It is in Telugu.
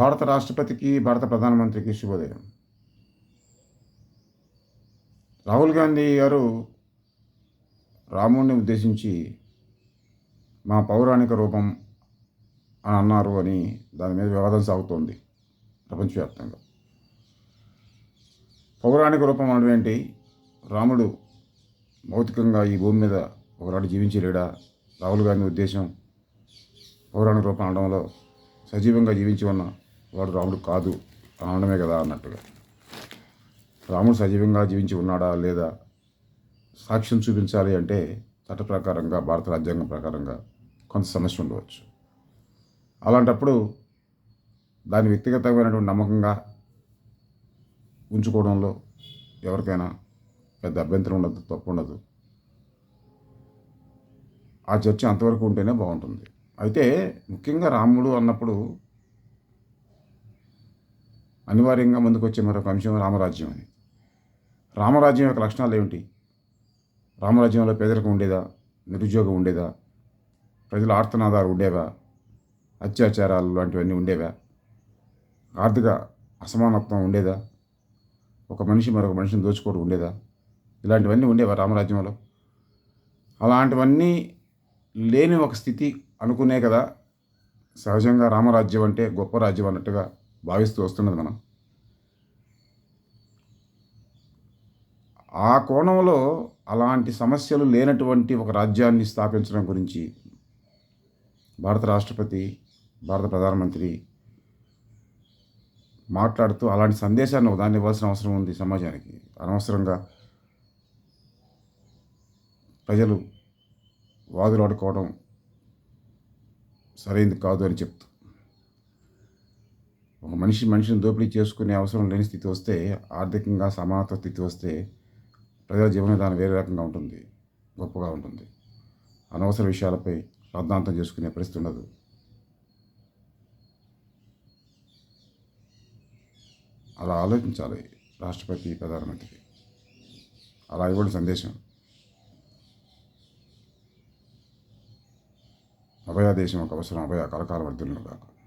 భారత రాష్ట్రపతికి భారత ప్రధానమంత్రికి శుభోదయం. రాహుల్ గాంధీ గారు రాముడిని ఉద్దేశించి మా పౌరాణిక రూపం అని అన్నారు అని దాని మీద వివాదం సాగుతోంది ప్రపంచవ్యాప్తంగా. పౌరాణిక రూపం అనడం ఏంటి? రాముడు భౌతికంగా ఈ భూమి మీద ఒకనాడు జీవించలేడా? రాహుల్ గాంధీ ఉద్దేశం పౌరాణిక రూపం అనడంలో సజీవంగా జీవించి ఉన్న వాడు రాముడు కాదు అనడమే కదా అన్నట్టుగా. రాముడు సజీవంగా జీవించి ఉన్నాడా లేదా సాక్ష్యం చూపించాలి అంటే చట్ట ప్రకారంగా భారత రాజ్యాంగం ప్రకారంగా కొంత సమస్య ఉండవచ్చు. అలాంటప్పుడు దాని వ్యక్తిగతమైనటువంటి నమ్మకంగా ఉంచుకోవడంలో ఎవరికైనా పెద్ద అభ్యంతరం ఉండదు తప్పు ఉండదు. ఆ చర్చ అంతవరకు ఉంటేనే బాగుంటుంది. అయితే ముఖ్యంగా రాముడు అన్నప్పుడు అనివార్యంగా ముందుకొచ్చే మరొక అంశం రామరాజ్యం అని. రామరాజ్యం యొక్క లక్షణాలు ఏమిటి? రామరాజ్యంలో పేదరికం ఉండేదా? నిరుద్యోగం ఉండేదా? ప్రజల ఆర్తనాదాలు ఉండేవా? అత్యాచారాలు లాంటివన్నీ ఉండేవా? ఆర్థిక అసమానత్వం ఉండేదా? ఒక మనిషి మరొక మనిషిని దోచుకోవడం ఉండేదా? ఇలాంటివన్నీ ఉండేవా రామరాజ్యంలో? అలాంటివన్నీ లేని ఒక స్థితి అనుకునే కదా. సహజంగా రామరాజ్యం అంటే గొప్ప రాజ్యం అన్నట్టుగా భావిస్తూ వస్తున్నది మనం. ఆ కోణంలో అలాంటి సమస్యలు లేనటువంటి ఒక రాజ్యాన్ని స్థాపించడం గురించి భారత రాష్ట్రపతి భారత ప్రధానమంత్రి మాట్లాడుతూ అలాంటి సందేశాన్ని దాన్ని ఇవ్వాల్సిన అవసరం ఉంది సమాజానికి. అనవసరంగా ప్రజలు వాదులాడుకోవడం సరైనది కాదు అని చెప్తూ మనిషి మనిషిని దోపిడీ చేసుకునే అవసరం లేని స్థితి వస్తే ఆర్థికంగా సమానత్వ స్థితి వస్తే ప్రజల జీవన విధానం వేరే రకంగా ఉంటుంది గొప్పగా ఉంటుంది. అనవసర విషయాలపై రాద్ధాంతం చేసుకునే పరిస్థితి ఉండదు. అలా ఆలోచించాలి రాష్ట్రపతి ప్రధానమంత్రి. అలా ఇవ్వడం సందేశం. అభయాదేశం ఒక అవసరం అభయ కలకాల వర్ధులను కాక